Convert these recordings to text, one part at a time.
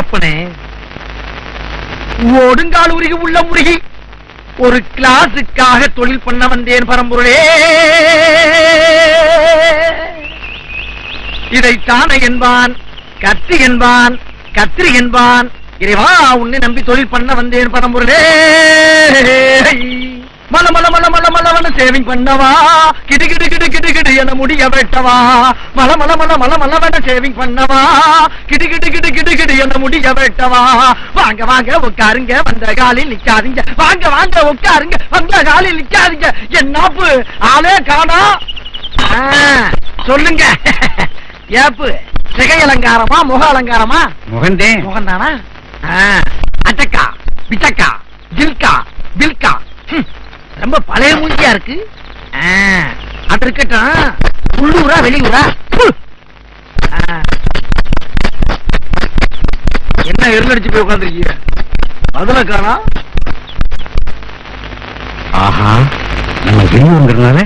அப்பனே ஒடுங்கால் உருகி உள்ள முருகி ஒரு கிளாஸுக்காக தொழில் பண்ண வந்தேன் பரம்பொருளே. இதைத்தானே என்பான் கத்தி என்பான் கத்திரி என்பான் இறைவா உன்னை நம்பி தொழில் பண்ண வந்தேன் பரம்பொருளே. மல மல மல மல மலவன சேவிங் பண்ணவா? கிடு கிடு கிடு கிடு கிடு என முடிய வெட்டவா? மல மல மல மல மலவன சேவிங் பண்ணவா? கிடு கிடு கிடு கிடு கிடு என முடிய வெட்டவா? வாங்க வாங்க உட்காருங்க வந்த காலில் நிக்காதீங்க. வாங்க வாங்க உட்காருங்க வந்த காலில் நிக்காதீங்க. என்னாப்பு ஆளே காணா? சொல்லுங்க. ஏப்பு சிகை அலங்காரமா முக அலங்காரமா? முகந்தே. முகம் தானா அட்டக்கா பிச்சக்கா ஜில்கா பில்கா. ஹம், ரொம்ப பழைய மூஞ்சியா இருக்கு? அது இருக்கட்டும். உள்ளூரா வெளியூரா. என்ன எருளடிச்சு போய் உட்காந்துருக்கீங்க அதுல காணா? ஆஹா நம்ம வெளியூருங்கிறதுனால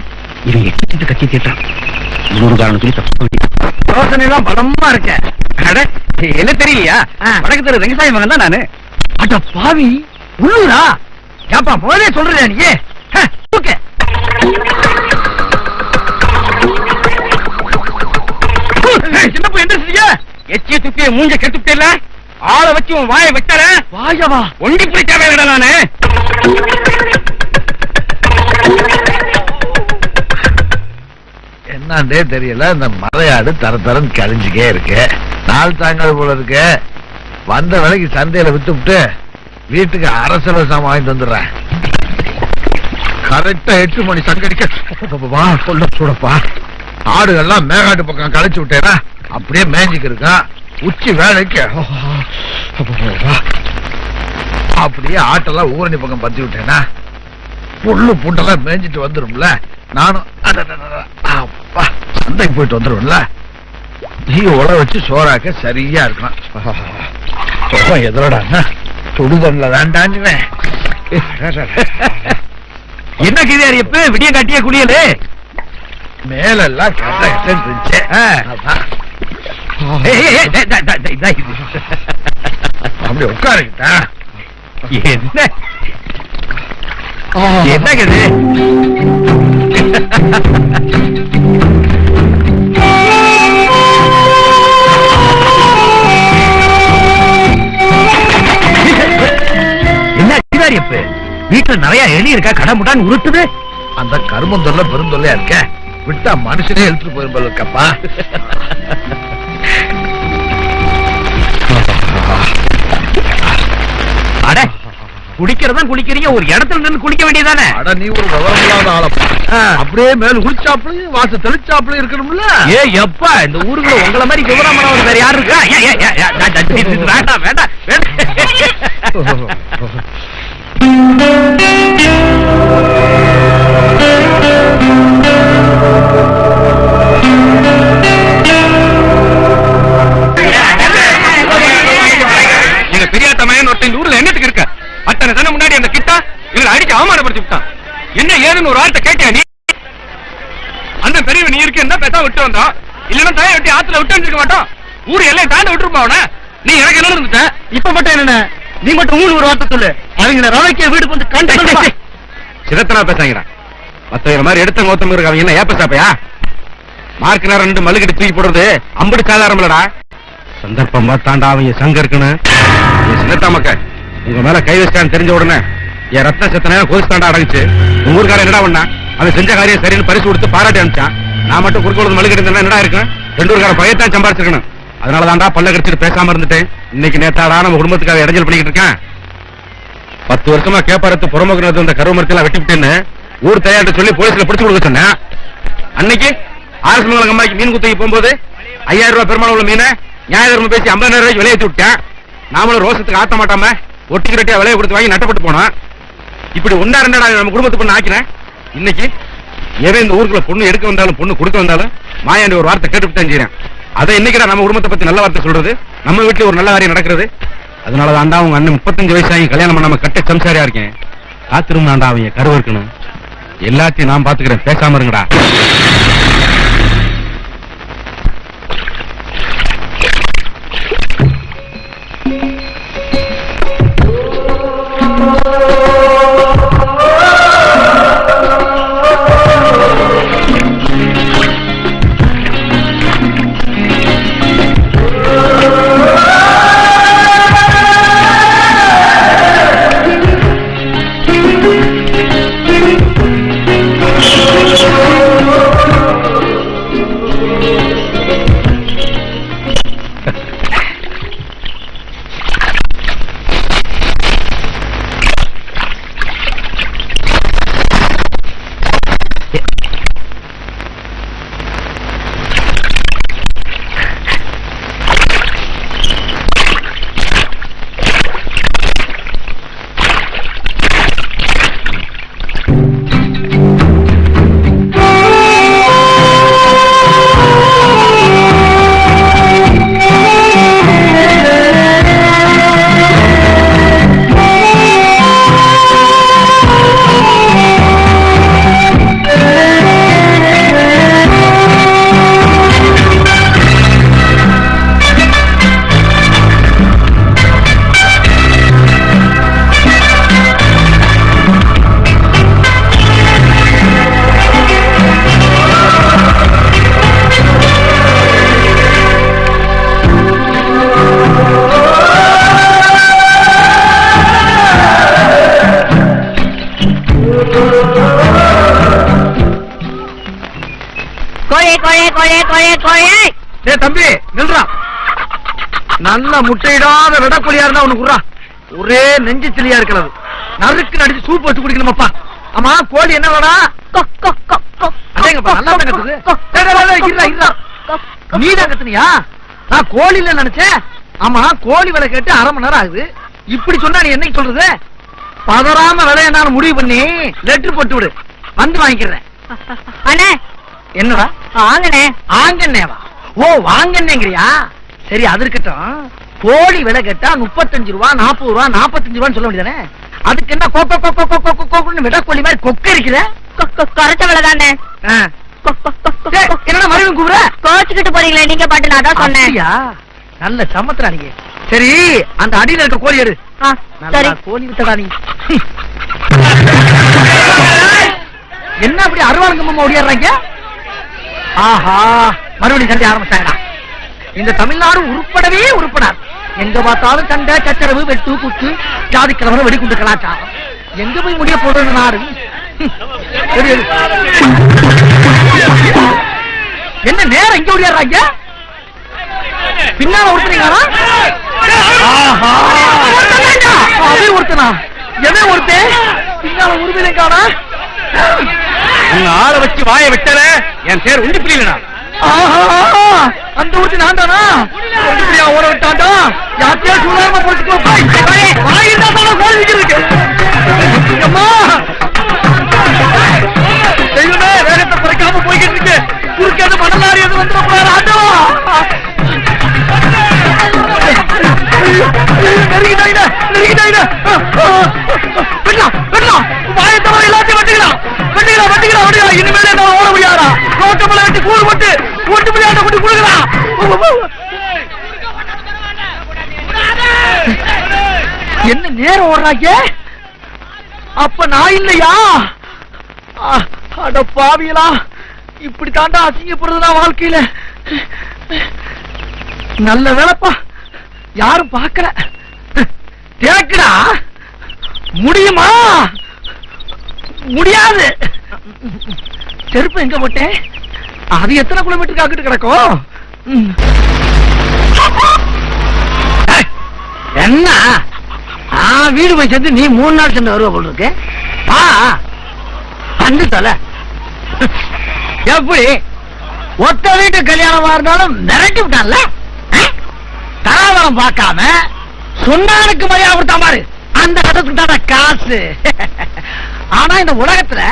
இவன் எட்டு கட்சி தீட்டான் இன்னொரு காரணம் சொல்லி தப்பு பண்ணிட்டான். யோசனை எல்லாம் பலமா இருக்க. அட, என்ன தெரியலையா. வடக்கு தெரு வெங்கசாமி மகன் தான் நானு. அட பாவி உள்ளூரா? ஏப்பா முதலே சொல்றேன் நீ ஹ, தூக்கு. ஏய், சின்ன பையன் எந்திரிச்சிட்டியா? எச்சிய துப்பிய மூஞ்ச கெட்டுப்பிட்டல ஆளை வச்சு உன் வாயை வெட்டற. வாயவா? ஒண்டி போய் தேவையில்லை நானு. என்னன்னே தெரியல இந்த மலையாடு தர தரன்னு கழிஞ்சுக்கே இருக்கு. நாள் தாங்காது போல இருக்கு. வந்த விலைக்கு சந்தையில வித்துவிட்டு வீட்டுக்கு அரசல சாமான் வாங்கிட்டு வந்துடுறேன். கரெக்டா எட்டு மணி சங்கடிக்க. வா சொல்ல சூடப்பா ஆடுகள்லாம் மேகாட்டு பக்கம் களைச்சு விட்டேனா அப்படியே மேஞ்சிக்கு இருக்கா உச்சி வேலைக்கு. அப்படியே ஆட்டெல்லாம் ஊரணி பக்கம் பத்தி விட்டேனா. புல்லு புண்டெல்லாம் மேய்ஞ்சிட்டு வந்துடும்ல நானும் அப்பா சந்தைக்கு போயிட்டு வந்துடும்ல நீ உழ வச்சு சோறாக்க சரியா இருக்கலாம். எதோடா சுடுதண்ணில் வேண்டாஞ்சுவேன் என்ன கிரியார் எப்ப விடிய காட்டிய குளியலு. மேலெல்லாம் கெட்ட கெட்ட இருந்துச்சு. அப்படி உட்காருக்கிட்டா என்ன? என்னங்க இது? வீட்டுல நிறைய எலி இருக்கா கடமுடான்னு உருட்டுது. அந்த கருமந்தொல்ல பெருந்தொல்லையா இருக்க? விட்டா மனுஷனே இழுத்துட்டு போயிரும் போல இருக்கப்பா. அட குடிக்கிறதா குளிக்கிறீங்க ஒரு இடத்துல நின்னு குளிக்க வேண்டியதானே அட நீ ஒரு விவரம் இல்லாத ஆளப்பா ஆ. அப்படியே மேல குளிச்சாப்புலயும் வாச தெளிச்சாப்புலயும் இருக்கணும்ல? ஏ எப்பா இந்த ஊருக்குள்ள உங்கள மாதிரி விவரமானவர் வேற யாரு இருக்கா? வேண்டாம் வேண்டாம் அவமானப்படுத்தி விட்டான் என்ன ஏதுன்னு ஒரு வார்த்தை கேட்டியா நீ? அந்த பெரியவன் நீ இருக்கேன் பேசா விட்டு வந்தா. இல்லன்னா தாயை வெட்டி ஆத்துல விட்டு வந்துருக்க மாட்டோம். ஊர் எல்லையை தாண்டி விட்டுருப்பா அவன. நீ எனக்கு என்ன இருந்துட்ட இப்ப மட்டும் என்ன நீ மட்டும் ஊர் ஒரு வார்த்தை சொல்லு. அவங்க ரவைக்கு வீட்டுக்கு வந்து கண்டு சிதத்தனா பேசாங்கடா மத்தவங்க மாதிரி எடுத்த கோத்தம் இருக்கு அவங்க என்ன ஏப்ப சாப்பையா? மார்க் நேரம் ரெண்டு மல்லுக்கட்டி தூக்கி போடுறது அம்படி சாதாரம் இல்லடா சந்தர்ப்பம் பார்த்தாண்டா அவங்க சங்க இருக்கணும் என் சின்னத்தா மக்க உங்க மேல கை வச்சிட்டான்னு தெரிஞ்ச உடனே என் ரத்த சத்தனை கோதிஸ்தாண்டா அடங்குச்சு. உங்க ஊருக்கார என்னடா பண்ணா? அதை செஞ்ச காரியம் சரின்னு பரிசு கொடுத்து பாராட்டி அனுப்பிச்சான். நான் மட்டும் குறுக்கோடு மல்லுக்கட்டி இருந்தா என்னடா இருக்கேன் ரெண்டு ஊருக்காரன் பையத்தான் சம்பாரிச்சிருக்கணும். அதனால தாண்டா பல்ல கடிச்சிட்டு பேசாம இருந்துட்டேன். இன்னைக்கு நேத்தாடா நம்ம குடும்பத்துக்காக இடைஞ்சல் பண்ணிக்கிட்டு இருக்கேன். பத்து வருஷமா கேப்பாரத்து புறமுகிறது அந்த கருவமரத்தில் வெட்டி விட்டேன்னு ஊர் தயார்ட்ட சொல்லி போலீஸ்ல பிடிச்சு கொடுக்க சொன்னேன். அன்னைக்கு ஆர்எஸ் மங்கலம் அம்மாக்கு மீன் குத்தகை போகும்போது ஐயாயிரம் ரூபாய் பெருமாள் உள்ள மீனை நியாயதர்மம் பேசி ஐம்பதாயிரம் ரூபாய்க்கு விலையேற்றி விட்டேன் நாமளும் ரோசத்துக்கு ஆத்த மாட்டாம ஒட்டி ரெட்டியா விலையை கொடுத்து வாங்கி நட்டப்பட்டு போனோம். இப்படி ஒன்னா ரெண்டா நம்ம குடும்பத்து பொண்ணு ஆக்கினேன். இன்னைக்கு எவன் இந்த ஊருக்குள்ள பொண்ணு எடுக்க வந்தாலும் பொண்ணு கொடுக்க வந்தாலும் மாயாண்டி ஒரு வார்த்தை கேட்டுவிட்டு தான் செய்யறேன். அதை இன்னைக்கு நம்ம குடும்பத்தை பத்தி நல்ல வார்த்தை சொல்றது? நம்ம வீட்டுல ஒரு நல்ல காரியம் நடக்கிறது. அதனால தாண்டா உங்க அண்ணன் முப்பத்தஞ்சு வயசாகி கல்யாணம் பண்ணாம கட்ட சம்சாரியா இருக்கேன். காத்திருந்தாண்டா அவங்க கருவு இருக்கணும். எல்லாத்தையும் நான் பாத்துக்கிறேன் பேசாம இருங்கடா. கோழி கோழி டேய் தம்பி நில்றா. நல்ல முட்டையிடாத விடக்கொலியா இருந்தா உனக்கு ஒரே நெஞ்சு சிலியா இருக்கிறது. நறுக்கு நடிச்சு சூப் வச்சு குடிக்கணுமாப்பா. ஆமா கோழி என்ன வேடா. நீ கத்துனியா? நான் கோழி இல்ல நினைச்சேன். ஆமா கோழி விலை கேட்டு அரை மணி நேரம் ஆகுது. இப்படி சொன்னா நீ என்னைக்கு சொல்றது? பதறாம விலைய நான் முடிவு பண்ணி லெட்டர் போட்டு விடு. வந்து வாங்கிக்கிறேன். அண்ணே என்னடா? வாங்கண்ணே ஆங்கன்னேவா ஓ வாங்கன்னேங்கிறியா சரி அது இருக்கட்டும். கோழி விலை கேட்டா முப்பத்தஞ்சு ரூபா நாற்பது ரூபா நாற்பத்தஞ்சு ரூபான்னு சொல்ல வேண்டியதானே? அதுக்கு என்ன கொக்க கொக்க கொக்க கொக்குன்னு விட கோழி மாதிரி கொக்க இருக்குதே கொக், கொக், குறைச்ச விலை தானே. என்னடா மறுபடியும் கூப்பிடுற? கோச்சுக்கிட்டு போறீங்களே நீங்க பாட்டு நான் தான் சொன்னேன்? நல்ல சமத்துறா நீங்க சரி அந்த அடியில இருக்க கோழி எடு. கோழி வித்தடா நீ. என்ன அப்படி அருவாளுங்கம்மா ஓடியாடுறாங்க? ஆஹா மறுபடியும் சண்டை ஆரம்பிச்சாங்கடா. இந்த தமிழ்நாடு உருப்படவே உருப்படாது. எங்க பார்த்தாலும் சண்டை சச்சரவு வெட்டு குத்து ஜாதி கிழமை வெடிக்குண்டு கலாச்சாரம். எங்க போய் முடிய போடுறது நாடு? என்ன நேரம் இங்க ஓடியாடுறாங்க பின்னால ஒருத்தனீங்களா? ஆஹா. அவன் ஒருத்தனா? எவன் ஒருத்தன்? பின்னால உருவிலை காணா. உங்க ஆளை வச்சு வாயை விட்டல? என் பேர் உண்டு புரியலடா. ஆஹா! அந்த ஊருக்கு நான் தானா எப்படியா ஓட விட்டாண்டா யாத்தியா சூடாம போட்டுக்கோ. போய் வாயிருந்தா தானே கோழி இருக்கு அம்மா! தெய்வமே வேகத்தை குறைக்காம போய்கிட்டு இருக்கு. குறுக்க அது மணலாரி எது வந்துட ஆட்டோ என்ன நேரம் ஓடுறாங்க அப்ப நான் இல்லையா? அட பாவியலா இப்படி தாண்டா அசிங்கப்படுறதுனா வாழ்க்கையில. நல்ல வேலைப்பா. யாரும் பார்க்கல. தேக்கடா. முடியுமா? முடியாது. செருப்பு எங்க போட்டேன்? அது எத்தனை கிலோமீட்டருக்கு ஆக்கிட்டு கிடக்கும்? என்ன? வீடு போய் சேர்ந்து நீ மூணு நாள் சென்று வருவ போல் இருக்கு. ஆ வந்து தொலை. எப்படி? ஒத்த வீட்டு கல்யாணமா இருந்தாலும் மிரட்டி விட்டான்ல? ஆ? பார்க்காம சொன்னானுக்கு மரியாதை கொடுத்தா பாரு. அந்த கட்டத்துக்கு காசு. ஆனா இந்த உலகத்துல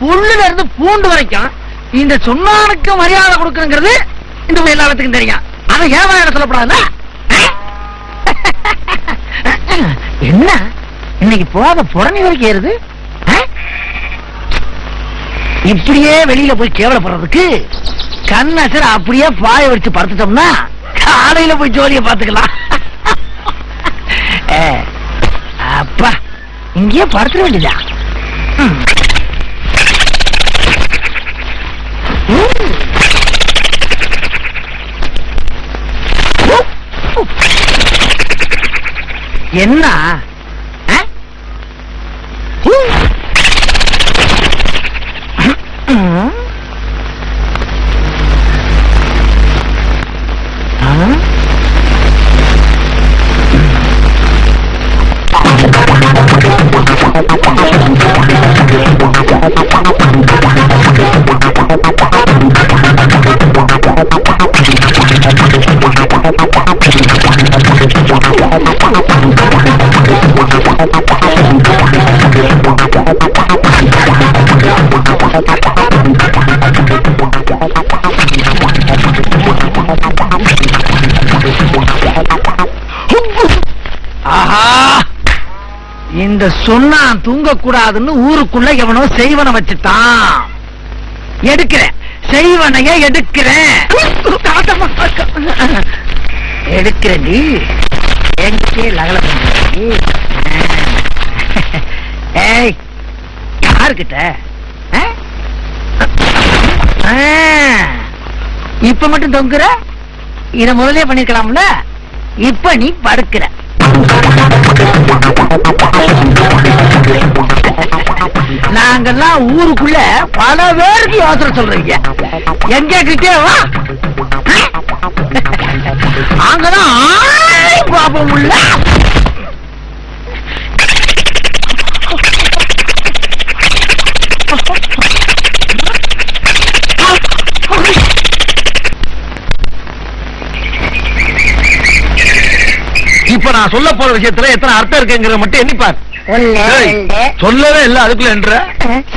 புல்லுல இருந்து பூண்டு வரைக்கும் இந்த சொன்னானுக்கு மரியாதை கொடுக்கணுங்கிறது இந்த எல்லாத்துக்கும் தெரியும். அதை ஏன் சொல்லப்படாதா என்ன? இன்னைக்கு போத புறணி வரைக்கும் ஏறுது? இப்படியே வெளியில போய் கேவலப்படுறதுக்கு கண்ணசர் அப்படியே பாய வச்சு படுத்துட்டோம்னா காலையில போய் ஜோலிய பாத்துக்கலாம் அப்பா இங்கேயே படுத்துட வேண்டியதா ம். ம். என்ன ஆ? ஆஹா! இந்த சொன்னா தூங்கக்கூடாதுன்னு ஊருக்குள்ள எவனோ செய்வன வச்சுட்டான். எடுக்கிறேன். செய்வனைய எடுக்கிறேன். எடுக்கிறேன்டி எங்கே லகல ஏய் யாருக்கிட்ட ஆ? ஆ, இப்ப மட்டும் தொங்குற? இத முதலே பண்ணிருக்கலாம்ல? இப்ப நீ படுக்கிற. நாங்கெல்லாம் ஊருக்குள்ள பல பேருக்கு யோசனை சொல்றீங்க. எங்க கிட்டே வா. நான் சொல்ல போற விஷயத்துல எத்தனை அர்த்தம் இருக்குங்கிறத மட்டும் எண்ணிப்பார். சொல்லவே இல்ல அதுக்குள்ள என்ற.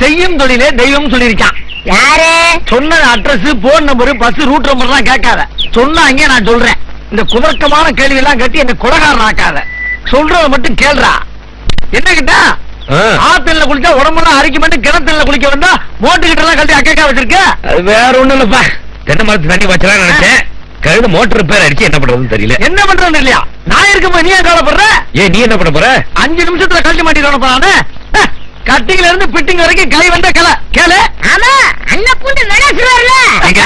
செய்யும் தொழிலே தெய்வம் சொல்லியிருக்கான். யாரு? சொன்ன address phone number bus route number எல்லாம் கேட்காத. சொன்னாங்க நான் சொல்றேன். இந்த குதர்க்கமான கேள்வி எல்லாம் கட்டி என்ன கொலகாரன் ஆக்காத சொல்றத மட்டும் கேள்றா. என்ன கிட்டா? ஆத்துல குளிச்சா உடம்பெல்லாம் அரிக்க மட்டும் கிணத்துல குளிக்க வந்தா மோட்டு கிட்ட எல்லாம் கழட்டி அக்கா வச்சிருக்க? அது வேற ஒண்ணும் இல்லப்பா. தென்னை மரத்து தண்ணி வச்சலாம் நினைச்சேன். கழுது மோட்டர் ரிப்பேர் அடிச்சு என்ன பண்றதுன்னு தெரியல. என்ன பண்றது இல்லையா நான் இருக்கும்போது நீ ஏன் கவலைப்படுற ஏன் நீ என்ன பண்ண போற அஞ்சு நிமிஷத்துல கழட்டி மாட்டிட்டு போறானே கட்டிங்ல இருந்து பிட்டிங் வரைக்கும் கை வந்த கலை கேளு ஆமா அண்ணன் பூண்டு. இங்க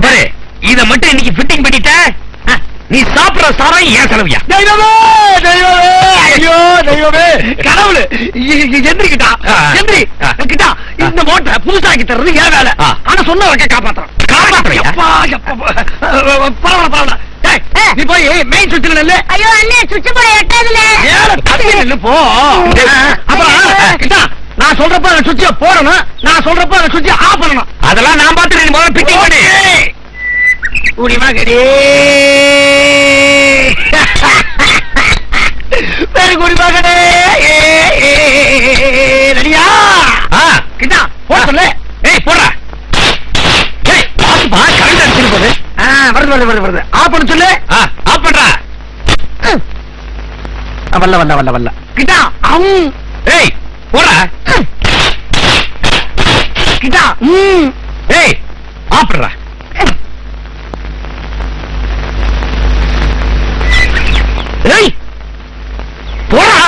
பாரு இத மட்டும் இன்னைக்கு ஃபிட்டிங் பண்ணிட்ட நீ சாப்பிடுற சாரம் ஏன் செலவியா தெய்வமே தெய்வமே ஐயோ தெய்வமே கடவுளு எந்திரிக்கிட்டா ஆ. எந்திரி. கிட்டா இந்த மோட்டை புதுசாக்கி தர்றது ஏன் வேலை ஆ. ஆனா சொன்ன வைக்க காப்பாத்துறோம் எப்பா, பரவாயில்ல பரவாயில்ல. நீ போய் மெயின் சுவிட்சில் நில்லு. ஐயோ அண்ணே சுவிட்ச் போட எட்டாதுல. ஏல நில்லு போ. அப்புறம் நான் சொல்றப்ப அந்த சுவிட்ச போடணும். நான் சொல்றப்ப அந்த சுவிட்ச ஆஃப் பண்ணணும். அதெல்லாம் நான் பாத்துறேன் நீ முதல்ல ஃபிட்டிங் பண்ணு. குடிமகனே பெரு வருது வருது வருது. ஆஃப் பண்ண சொல்லு. ஆஃப் பண்றா. வல்ல வல்ல வல்ல வல்ல கிட்டா அம். ஏய் போடா. கிட்டா ம். ஏய் ஆஃப் பண்றா. ஏய் போடா.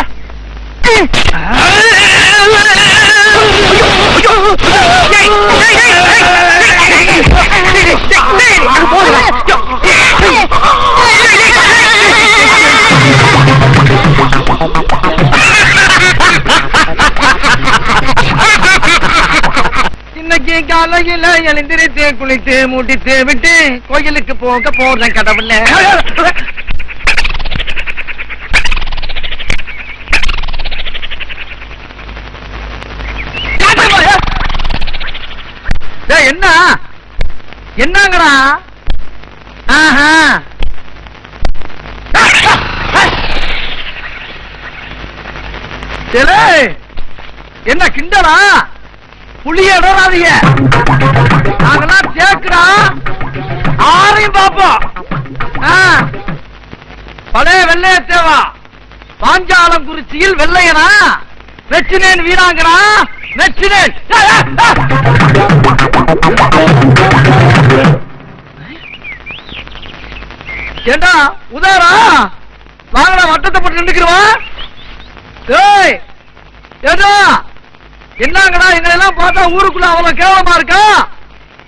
காலையில எழுந்திரித்து குளித்து மூட்டித்து விட்டு கோயிலுக்கு போக போறேன் கடவுள. என்ன? என்னங்கடா? ஆஹா. என்ன கிண்டலா? புளிய இடறாதீங்க. நாங்கெல்லாம் கேக்குறா ஆரையும் பார்ப்போம். ஆ. பழைய வெள்ளைய தேவா. பாஞ்சாலம் குறிச்சியில் வெள்ளையனா? வெச்சினேன் வீராங்கனா? வெச்சினேன் ஏண்டா உதாரா வாங்கடா வட்டத்தை போட்டு நின்றுக்கிறவா ஏய் ஏண்டா? என்னங்கடா எல்லாம் பார்த்தா ஊருக்குள்ள அவ்வளவு கேவலமா இருக்கா?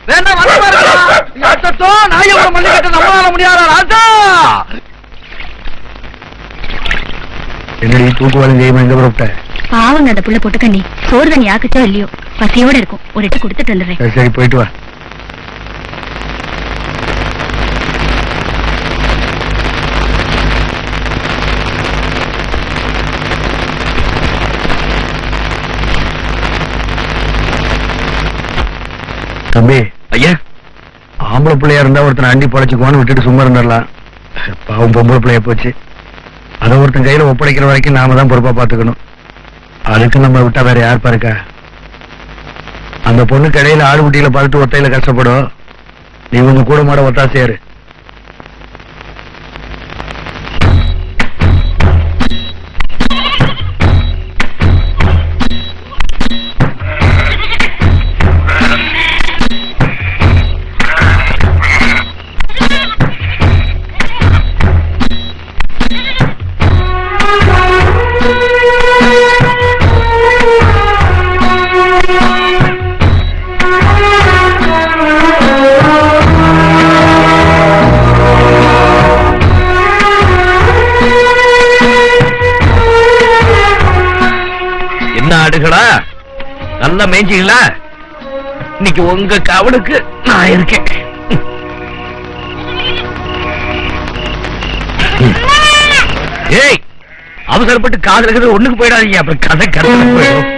வேணா வர இருக்கா? நாய் எவ்வளவு மல்லிகட்ட நம்மளால முடியாதா ராஜா? என்னடி தூக்குவாலும் செய்யுமா எங்க புறப்பட்ட? பாவங்க அந்த புள்ள போட்டு கண்ணி சோறு தண்ணி ஆக்குச்சோ இல்லையோ. பசியோட இருக்கும். ஒரு எட்டு கொடுத்துட்டு வந்துடுறேன். சரி சரி போயிட்டு வா. தம்பி. ஐயா. ஆம்பளை பிள்ளையா இருந்தா ஒருத்தன் அண்டி பழச்சுக்குவான்னு விட்டுட்டு சும்மா இருந்துடலாம். பாவம் பொம்பளை பிள்ளைய போச்சு. அதை ஒருத்தன் கையில ஒப்படைக்கிற வரைக்கும் நாம தான் பொறுப்பா பாத்துக்கணும் அதுக்கு நம்ம விட்டா வேற யார் பாருக்கா? அந்த பொண்ணு கடையில ஆடு குட்டியில பார்த்துட்டு ஒத்தையில கஷ்டப்படும். நீ உங்க கூட மாட ஒத்தாசையாரு நல்லா மேய்ஞ்சிங்களா? இன்னைக்கு உங்க கவனுக்கு நான் இருக்கேன். ஏய் அவசரப்பட்டு காதலுக்கு இருக்கிறது ஒண்ணுக்கு போயிடாதீங்க. அப்புறம் கதை கதை போயிடும்.